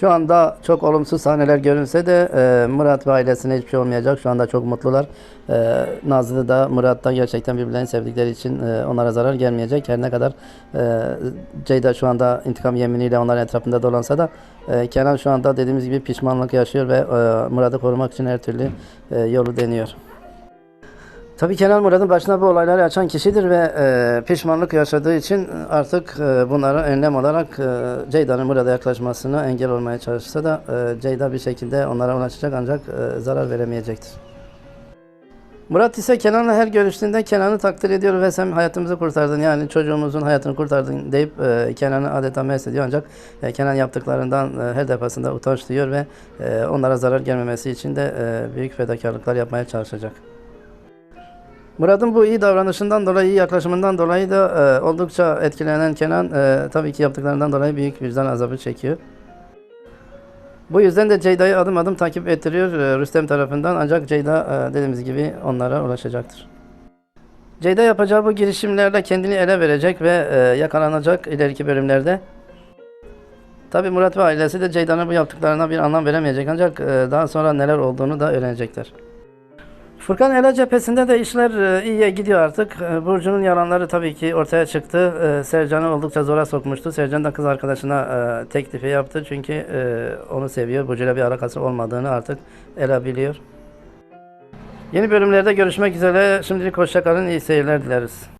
Şu anda çok olumsuz sahneler görünse de e, Murat ve ailesine hiçbir şey olmayacak. Şu anda çok mutlular. E, Nazlı da Murat da gerçekten birbirlerini sevdikleri için e, onlara zarar gelmeyecek. Her ne kadar e, Ceyda şu anda intikam yeminiyle onların etrafında dolansa da e, Kenan şu anda dediğimiz gibi pişmanlık yaşıyor ve e, Murat'ı korumak için her türlü e, yolu deniyor. Tabii Kenan Murat'ın başına bu olayları açan kişidir ve e, pişmanlık yaşadığı için artık e, bunlara önlem olarak e, Ceyda'nın Murat'a yaklaşmasına engel olmaya çalışsa da e, Ceyda bir şekilde onlara ulaşacak ancak e, zarar veremeyecektir. Murat ise Kenan'la her görüştüğünde Kenan'ı takdir ediyor ve sen hayatımızı kurtardın yani çocuğumuzun hayatını kurtardın deyip e, Kenan'ı adeta mest ediyor ancak e, Kenan yaptıklarından e, her defasında utanç duyuyor ve e, onlara zarar gelmemesi için de e, büyük fedakarlıklar yapmaya çalışacak. Murat'ın bu iyi davranışından dolayı, iyi yaklaşımından dolayı da e, oldukça etkilenen Kenan e, tabii ki yaptıklarından dolayı büyük vicdan azabı çekiyor. Bu yüzden de Ceyda'yı adım adım takip ettiriyor e, Rüstem tarafından ancak Ceyda e, dediğimiz gibi onlara ulaşacaktır. Ceyda yapacağı bu girişimlerle kendini ele verecek ve e, yakalanacak ileriki bölümlerde. Tabii Murat ve ailesi de Ceyda'nın bu yaptıklarına bir anlam veremeyecek ancak e, daha sonra neler olduğunu da öğrenecekler. Furkan Ela cephesinde de işler e, iyiye gidiyor artık. E, Burcu'nun yalanları tabii ki ortaya çıktı. E, Sercan'ı oldukça zora sokmuştu. Sercan da kız arkadaşına teklifi yaptı. Çünkü onu seviyor. Burcu'yla bir alakası olmadığını artık Ela biliyor. Yeni bölümlerde görüşmek üzere. Şimdilik hoşçakalın. iyi seyirler dileriz.